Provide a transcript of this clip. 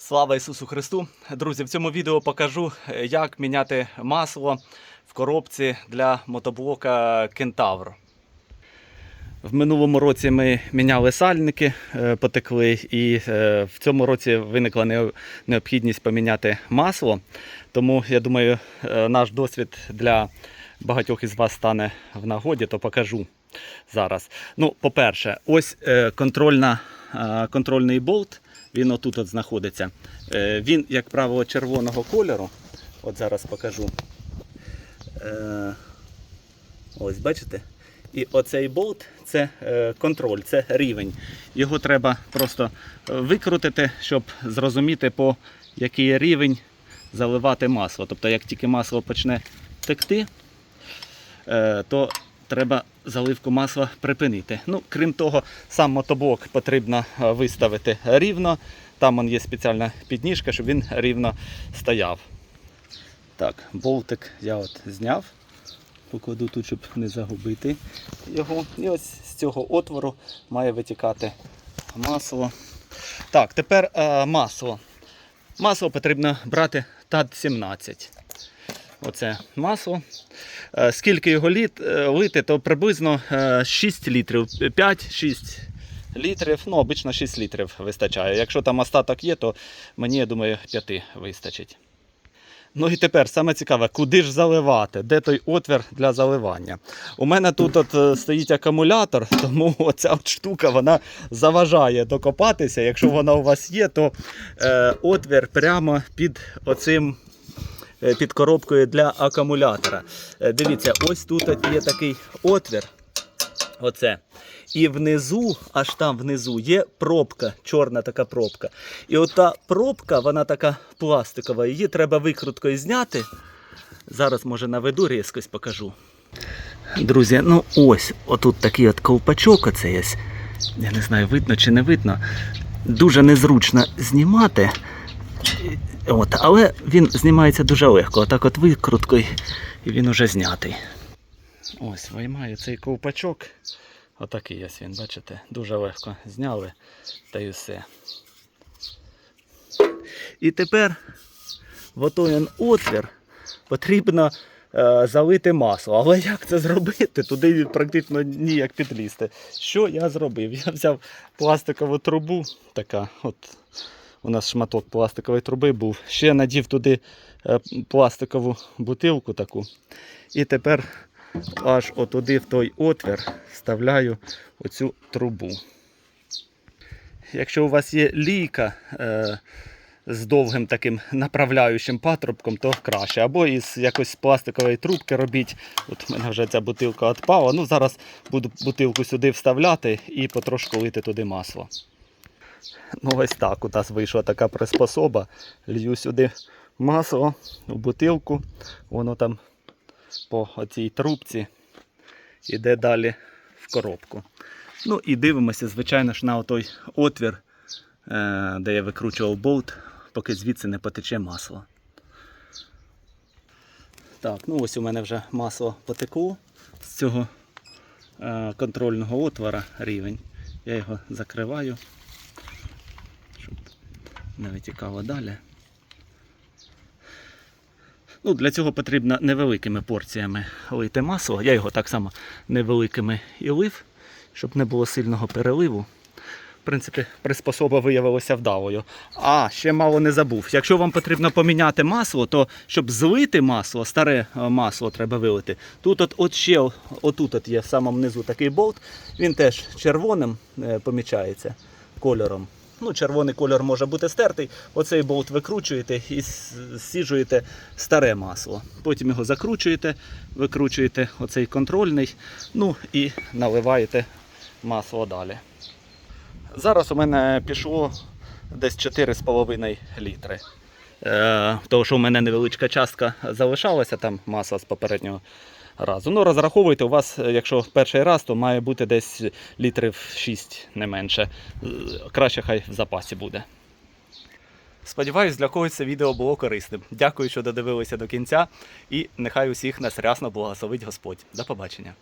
Слава Ісусу Христу! Друзі, в цьому відео покажу, е, як міняти масло в коробці для мотоблока Кентавр. В минулому році ми міняли сальники, е, потекли, і е, в цьому році виникла необхідність поміняти масло. Тому я думаю, наш досвід для багатьох із вас стане в нагоді, то покажу зараз. Ну, по-перше, ось контрольна, контрольний болт. Він отут от знаходиться. Е, Він, як правило, червоного кольору. От зараз покажу. Е, Ось, бачите? І оцей болт це е, контроль, це рівень. Його треба просто викрутити, щоб зрозуміти, по який рівень заливати масло. Тобто, як тільки масло почне текти, то треба заливку масла припинити. Ну, крім того, сам мотоблок потрібно е, виставити рівно. Там он є спеціальна підніжка, щоб він рівно стояв. Так, болтик я от зняв. Покладу тут, щоб не загубити його. І ось з цього отвору має витікати масло. Так, тепер е, масло. Масло потрібно брати ТАД-17. Оце масло. Е, Скільки його літ, е, лити, то приблизно е, 6 літрів. 5-6 літрів. Ну, обично 6 літрів вистачає. Якщо там остаток є, то мені, я думаю, 5 вистачить. Ну і тепер саме цікаве, куди ж заливати? Де той отвір для заливання? У мене тут от е, стоїть акумулятор, тому оця от штука вона заважає докопатися. Якщо вона у вас є, то е, отвір прямо під оцим. Е, Під коробкою для акумулятора. Е, Дивіться, ось тут є такий отвір. Оце. І внизу, аж там внизу, є пробка, чорна така пробка. І ота пробка, вона така пластикова, її треба викруткою зняти. Зараз, може, наведу різкось покажу. Друзі, ну ось, отут такий от ковпачок оцей ось. Я не знаю, видно чи не видно. Дуже незручно знімати. От, але він знімається дуже легко. Отак от викруткою, і він уже знятий. Ось, виймаю цей ковпачок. Отакий ось він, бачите, дуже легко зняли та й все. І тепер в отой отвір потрібно е, залити масло. Але як це зробити? Туди практично ніяк підлізти. Що я зробив? Я взяв пластикову трубу, така, от у нас шматок пластикової труби був. Ще надів туди е, пластикову бутилку таку. І тепер аж отуди в той отвір вставляю оцю трубу. Якщо у вас є лійка е, з довгим таким направляючим патрубком, то краще. Або із якоїсь пластикової трубки робіть. От у мене вже ця бутилка відпала. Ну, зараз буду бутилку сюди вставляти і потрошку лити туди масло. Ну, ось так у нас вийшла така приспособа. Лью сюди масло в бутилку, воно там по оцій трубці іде далі в коробку. Ну і дивимося, звичайно ж, на той отвір, е, де я викручував болт, поки звідси не потече масло. Так, ну ось у мене вже масло потекло з цього е, контрольного отвора рівень. Я його закриваю, не витікало далі. Ну, для цього потрібно невеликими порціями лити масло. Я його так само невеликими і лив, щоб не було сильного переливу. В принципі, приспособа виявилася вдалою. А, ще мало не забув. Якщо вам потрібно поміняти масло, то щоб злити масло, старе е, масло треба вилити. Тут от, от ще отут от є в самому низу такий болт. Він теж червоним е, помічається кольором. Ну, червоний кольор може бути стертий. Оцей болт викручуєте і с- зсіжуєте старе масло. Потім його закручуєте, викручуєте оцей контрольний, ну і наливаєте масло далі. Зараз у мене пішло десь 4,5 літри. Е, тому що у мене невеличка частка залишалася там масла з попереднього разу. Ну, розраховуйте, у вас, е, якщо перший раз, то має бути десь літрів 6 не менше. Е, Краще хай в запасі буде. Сподіваюсь, для когось це відео було корисним. Дякую, що додивилися до кінця, і нехай усіх нас рясно благословить Господь. До побачення.